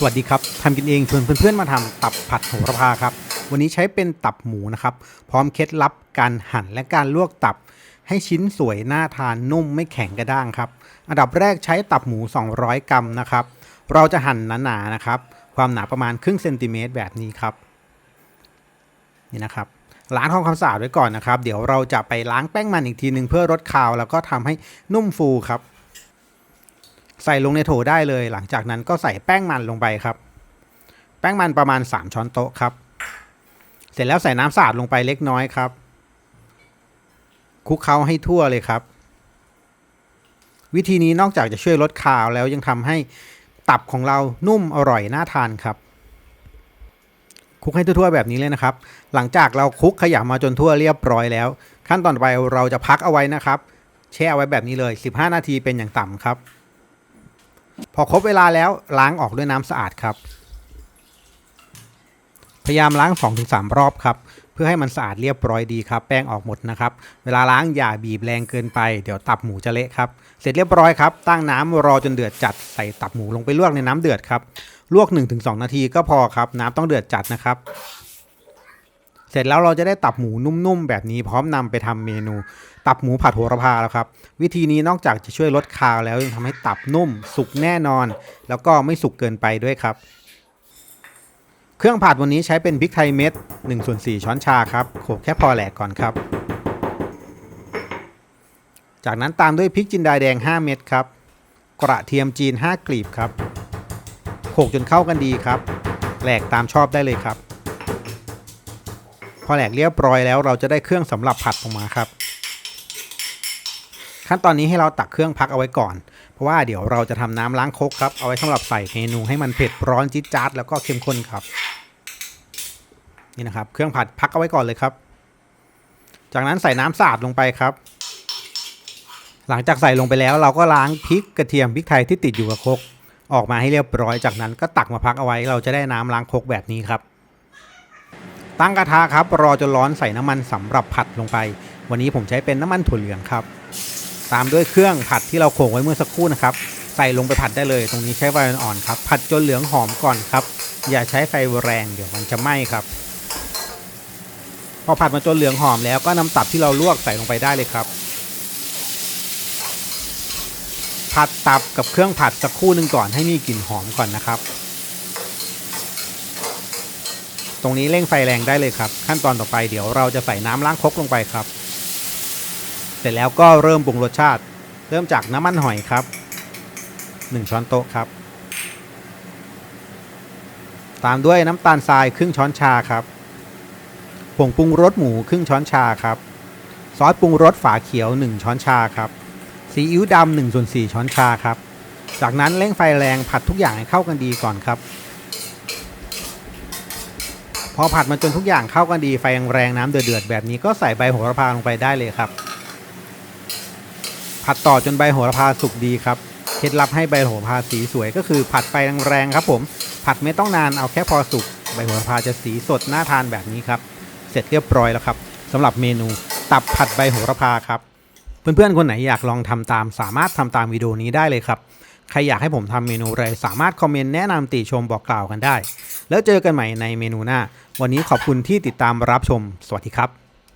สวัสดีครับทำกินเองชวนเพื่อนๆมาทำตับผัดโหระพาครับ วันนี้ใช้เป็นตับหมูนะครับ พร้อมเคล็ดลับการหั่นและการลวกตับ ให้ชิ้นสวยน่าทานนุ่มไม่แข็งกระด้างครับ อันดับแรกใช้ตับหมู 200 กรัมนะครับ เราจะหั่นหนาๆนะครับ ความหนาประมาณครึ่งเซนติเมตรแบบนี้ครับ นี่นะครับล้างทำความสะอาดไว้ก่อนนะครับ เดี๋ยวเราจะไปล้างแป้งมันอีกทีหนึ่งเพื่อลดคาว แล้วก็ทำให้นุ่มฟูครับ ใส่ลงในโถได้เลย หลังจากนั้นก็ใส่แป้งมันลงไปครับ แป้งมันประมาณ 3 ช้อนโต๊ะครับ เสร็จแล้วใส่น้ำสะอาดลงไปเล็กน้อยครับคลุกเคล้าให้ทั่วเลยครับ วิธีนี้นอกจากจะช่วยลดคาวแล้วยังทำให้ตับของเรานุ่มอร่อยน่าทานครับคลุกให้ทั่วๆแบบนี้เลยนะครับ หลังจากเราคลุกขยำมาจนทั่วเรียบร้อยแล้ว ขั้นตอนไปเราจะพักเอาไว้นะครับ แช่เอาไว้แบบนี้เลย 15 นาทีเป็นอย่างต่ำครับ อครบเวลาแล้วล้างออกด้วยน้ำสะอาดครับ พยายามล้าง 2-3 รอบครับ เพื่อให้มันสะอาดเรียบร้อยดีครับ แป้งออกหมดนะครับ เวลาล้างอย่าบีบแรงเกินไป เดี๋ยวตับหมูจะเละครับ เสร็จเรียบร้อยครับ ตั้งน้ำรอจนเดือดจัดใส่ตับหมูลงไปลวกในน้ำเดือดครับ ลวก 1-2 นาทีก็พอครับ น้ำต้องเดือดจัดนะครับ เสร็จแล้วเราจะได้ตับหมูนุ่มๆ แบบนี้พร้อมนำไปทำเมนู ตับหมูผัดโหระพาแล้วครับ วิธีนี้นอกจากจะช่วยลดคาวแล้วยังทำให้ตับนุ่ม สุกแน่นอน แล้วก็ไม่สุกเกินไปด้วยครับ เครื่องผัดวันนี้ใช้เป็นพริกไทยเม็ด1ส่วน4ช้อนชาครับโขกแค่พอแหลกก่อนครับ จากนั้นตามด้วยพริกจินดาแดง 5 เม็ดครับ กระเทียมจีน 5 กลีบครับโขกจนเข้ากันดีครับแหลกตามชอบได้เลยครับ พอแหลกเรียบร้อยแล้วเราจะได้เครื่องสำหรับผัดออกมาครับ ขั้นตอนนี้ให้เราตักเครื่องพักเอาไว้ก่อน เพราะว่าเดี๋ยวเราจะทำน้ำล้างคกครับเอาไว้สำหรับใส่เมนูให้มันเผ็ดร้อนจี๊ดจ๊าดแล้วก็เข้มข้นครับ นี่นะครับ เครื่องผัดพักเอาไว้ก่อนเลยครับ จากนั้นใส่น้ำสะอาดลงไปครับ หลังจากใส่ลงไปแล้ว เราก็ล้างพริกกระเทียมพริกไทยที่ติดอยู่กับคกออกมาให้เรียบร้อยจากนั้นก็ตักมาพักเอาไว้ เราจะได้น้ำล้างคกแบบนี้ครับ ตั้งกระทะครับ รอจนร้อนใส่น้ำมันสำหรับผัดลงไป วันนี้ผมใช้เป็นน้ำมันถั่วเหลืองครับ ตามด้วยเครื่องผัดที่เราโขลกไว้เมื่อสักครู่นะครับ ใส่ลงไปผัดได้เลย ตรงนี้ใช้ไฟอ่อนๆครับ ผัดจนเหลืองหอมก่อนครับ อย่าใช้ไฟแรงเดี๋ยวมันจะไหม้ครับ พอผัดมาจนเหลืองหอมแล้วก็นำตับที่เราลวกใส่ลงไปได้เลยครับ ผัดตับกับเครื่องผัดสักครู่หนึ่งก่อนให้มีกลิ่นหอมก่อนนะครับ ตรงนี้เร่งไฟแรงได้เลยครับ ขั้นตอนต่อไปเดี๋ยวเราจะใส่น้ำล้างครกลงไปครับ เสร็จแล้วก็เริ่มปรุงรสชาติ เริ่มจากน้ำมันหอยครับ 1 ช้อนโต๊ะครับ ตามด้วยน้ำตาลทรายครึ่งช้อนชาครับ ผงปรุงรสหมูครึ่งช้อนชาครับ ซอสปรุงรสฝาเขียว 1 ช้อนชาครับซีอิ๊วดำ1ส่วน4ช้อนชาครับ จากนั้นเร่งไฟแรงผัดทุกอย่างให้เข้ากันดีก่อนครับ พอผัดมาจนทุกอย่างเข้ากันดีไฟแรงน้ำเดือดๆแบบนี้ก็ใส่ใบโหระพาลงไปได้เลยครับ ผัดต่อจนใบโหระพาสุกดีครับเคล็ดลับให้ใบโหระพาสีสวยก็คือผัดไฟแรงๆครับ ผม ผัดไม่ต้องนานเอาแค่พอสุกใบโหระพาจะสีสดน่าทานแบบนี้ครับเสร็จเรียบร้อยแล้วครับสำหรับเมนูตับผัดใบโหระพาครับ เพื่อนๆคนไหนอยากลองทำตาม สามารถทำตามวิดีโอนี้ได้เลยครับ ใครอยากให้ผมทำเมนูอะไรสามารถคอมเมนต์แนะนำติชมบอกกล่าวกันได้ แล้วเจอกันใหม่ในเมนูหน้า วันนี้ขอบคุณที่ติดตามรับชม สวัสดีครับ